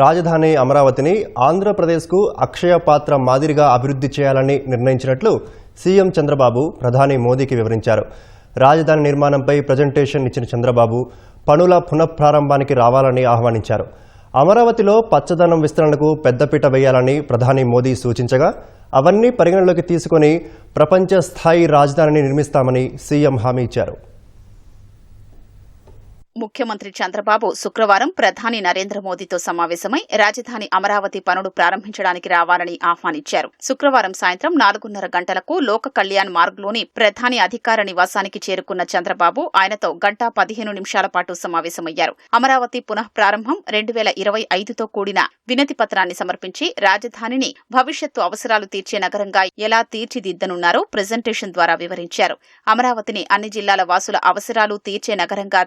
రాజధాని అమరావతిని ఆంధ్రప్రదేశ్కు అక్షయ పాత్ర మాదిరిగా అభివృద్ధి చేయాలని నిర్ణయించినట్లు సీఎం చంద్రబాబు ప్రధాని మోదీకి వివరించారు. రాజధాని నిర్మాణంపై ప్రజెంటేషన్ ఇచ్చిన చంద్రబాబు పనుల పునఃప్రారంభానికి రావాలని ఆహ్వానించారు. అమరావతిలో పచ్చదనం విస్తరణకు పెద్దపీట వేయాలని ప్రధాని మోదీ సూచించగా అవన్నీ పరిగణలోకి తీసుకొని ప్రపంచ స్థాయి రాజధానిని నిర్మిస్తామని సీఎం హామీ ఇచ్చారు. ముఖ్యమంత్రి చంద్రబాబు శుక్రవారం ప్రధాని నరేంద్ర మోదీతో సమావేశమై రాజధాని అమరావతి పనులు ప్రారంభించడానికి రావాలని ఆహ్వానించారు. శుక్రవారం సాయంత్రం నాలుగున్నర గంటలకు లోక కళ్యాణ్ మార్గ్లోని ప్రధాని అధికార నివాసానికి చేరుకున్న చంద్రబాబు ఆయనతో గంటా పదిహేను నిమిషాల పాటు సమావేశమయ్యారు. అమరావతి పునః ప్రారంభం రెండు వేల ఇరవై ఐదుతో కూడిన వినతి పత్రాన్ని సమర్పించి రాజధానిని భవిష్యత్తు అవసరాలు తీర్చే నగరంగా ఎలా తీర్చిదిద్దనున్నారో ప్రజెంటేషన్ ద్వారా వివరించారు. అమరావతిని అన్ని జిల్లాల వాసుల అవసరాలు తీర్చే నగరంగా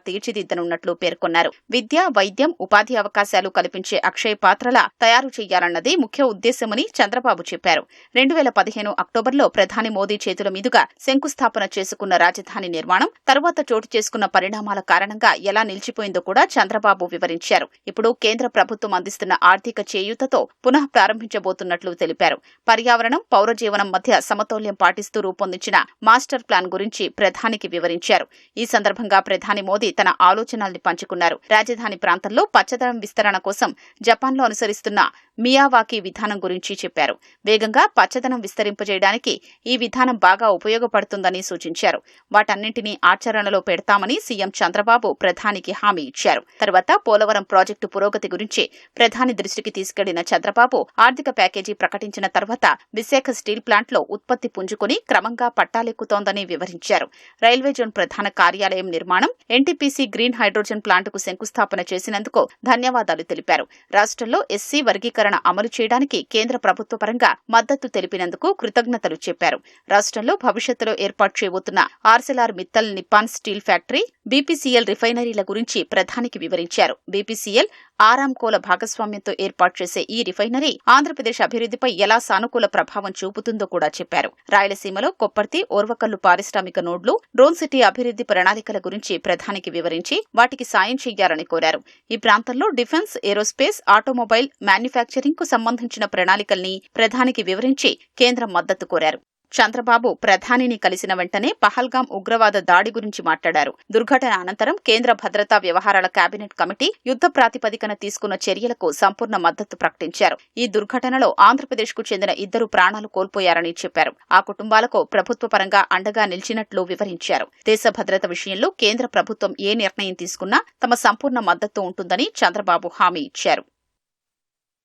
తీర్చిదిద్దనున్నట్లు పేర్కొన్నారు. విద్య వైద్యం ఉపాధి అవకాశాలు కల్పించే అక్షయ పాత్రల తయారు చేయాలన్నది ముఖ్య ఉద్దేశమని చంద్రబాబు చెప్పారు. రెండు వేల పదిహేను అక్టోబర్లో ప్రధాని మోదీ చేతుల మీదుగా శంకుస్థాపన చేసుకున్న రాజధాని నిర్మాణం తరువాత చోటు చేసుకున్న పరిణామాల కారణంగా ఎలా నిలిచిపోయిందో కూడా చంద్రబాబు వివరించారు. ఇప్పుడు కేంద్ర ప్రభుత్వం అందిస్తున్న ఆర్థిక చేయూతతో పునః ప్రారంభించబోతున్నట్లు తెలిపారు. పర్యావరణం పౌర జీవనం మధ్య సమతౌల్యం పాటిస్తూ రూపొందించిన మాస్టర్ ప్లాన్ గురించి ప్రధానికి వివరించారు. ఈ సందర్భంగా ప్రధాని మోదీ తన ఆలోచన ఆలోచనల్ని పంచుకున్నారు. రాజధాని ప్రాంతంలో పచ్చదనం విస్తరణ కోసం జపాన్లో అనుసరిస్తున్న మియావాకీ విధానం గురించి చెప్పారు. వేగంగా పచ్చదనం విస్తరింపజేయడానికి ఈ విధానం బాగా ఉపయోగపడుతుందని సూచించారు. వాటన్నింటినీ ఆచరణలో పెడతామని సీఎం చంద్రబాబు ప్రధానికి హామీ ఇచ్చారు. తర్వాత పోలవరం ప్రాజెక్టు పురోగతి గురించి ప్రధాని దృష్టికి తీసుకెళ్ళిన చంద్రబాబు ఆర్థిక ప్యాకేజీ ప్రకటించిన తర్వాత విశాఖ స్టీల్ ప్లాంట్లో ఉత్పత్తి పుంజుకుని క్రమంగా పట్టాలెక్కుతోందని వివరించారు. రైల్వే జోన్ ప్రధాన కార్యాలయం నిర్మాణం ఎన్టీపీసీ గ్రీన్ హైడ్రోజన్ ప్లాంటుకు శంకుస్థాపన చేసినందుకు ధన్యవాదాలు తెలిపారు. రాష్ట్రంలో ఎస్సీ వర్గీకరణ అమలు చేయడానికి కేంద్ర ప్రభుత్వ పరంగా మద్దతు తెలిపినందుకు కృతజ్ఞతలు చెప్పారు. రాష్ట్రంలో భవిష్యత్తులో ఏర్పాటు చేయబోతున్న Arcelor Mittal Nippon Steel factory BPCL రిఫైనరీల గురించి ప్రధానికి వివరించారు. బీపీసీఎల్ ఆరాంకోల భాగస్వామ్యంతో ఏర్పాటు చేసే ఈ రిఫైనరీ ఆంధ్రప్రదేశ్ అభివృద్ధిపై ఎలా సానుకూల ప్రభావం చూపుతుందో కూడా చెప్పారు. రాయలసీమలో కొప్పర్తి ఓర్వకల్లు పారిశ్రామిక నోడ్లు డ్రోన్ సిటీ అభివృద్ధి ప్రణాళికల గురించి ప్రధానికి వివరించి వాటికి సాయం చేయాలని కోరారు. ఈ ప్రాంతంలో డిఫెన్స్ ఏరోస్పేస్ ఆటోమొబైల్ మ్యానుఫ్యాక్చరింగ్కు సంబంధించిన ప్రణాళికల్ని ప్రధానికి వివరించి కేంద్రం మద్దతు కోరారు. చంద్రబాబు ప్రధానిని కలిసిన వెంటనే పహల్గాం ఉగ్రవాద దాడి గురించి మాట్లాడారు. దుర్ఘటన అనంతరం కేంద్ర భద్రతా వ్యవహారాల కేబినెట్ కమిటీ యుద్ద ప్రాతిపదికన తీసుకున్న చర్యలకు సంపూర్ణ మద్దతు ప్రకటించారు. ఈ దుర్ఘటనలో ఆంధ్రప్రదేశ్కు చెందిన ఇద్దరు ప్రాణాలు కోల్పోయారని చెప్పారు. ఆ కుటుంబాలకు ప్రభుత్వ పరంగా అండగా నిలిచినట్లు వివరించారు. దేశ భద్రత విషయంలో కేంద్ర ప్రభుత్వం ఏ నిర్ణయం తీసుకున్నా తమ సంపూర్ణ మద్దతు ఉంటుందని చంద్రబాబు హామీ ఇచ్చారు.